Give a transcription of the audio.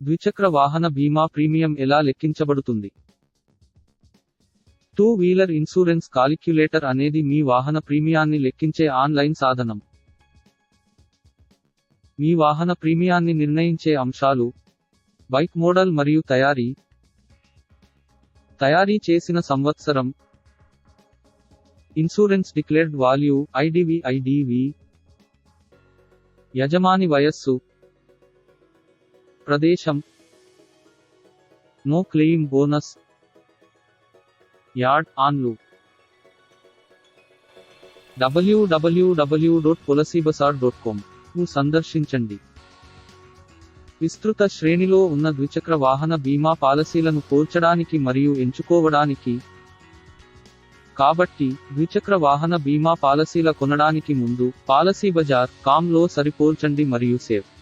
ద్విచక్ర వాహన బీమా ప్రీమియం ఎలా లెక్కించబడుతుంది? టూ వీలర్ ఇన్సూరెన్స్ కాలిక్యులేటర్ అనేది మీ వాహన ప్రీమియాన్ని లెక్కించే ఆన్లైన్ సాధనం. మీ వాహన ప్రీమియాన్ని నిర్ణయించే అంశాలు బైక్ మోడల్ మరియు తయారీ తయారీ చేసిన సంవత్సరం insurance declared value IDV IDV యజమాని వయస్సు ప్రదేశం. No claim bonus. Yard ఆన్లు. WWW dot Policybazaar dot com సందర్శించండి. విస్తృత శ్రేణిలో ఉన్న ద్విచక్ర వాహన బీమా పాలసీలను పోల్చడానికి మరియు ఎంచుకోవడానికి. కాబట్టి ద్విచక్ర వాహన బీమా పాలసీల కొనడానికి ముందు పాలసీ బజార్ కామ్లో సరిపోల్చండి మరియు సేవ్.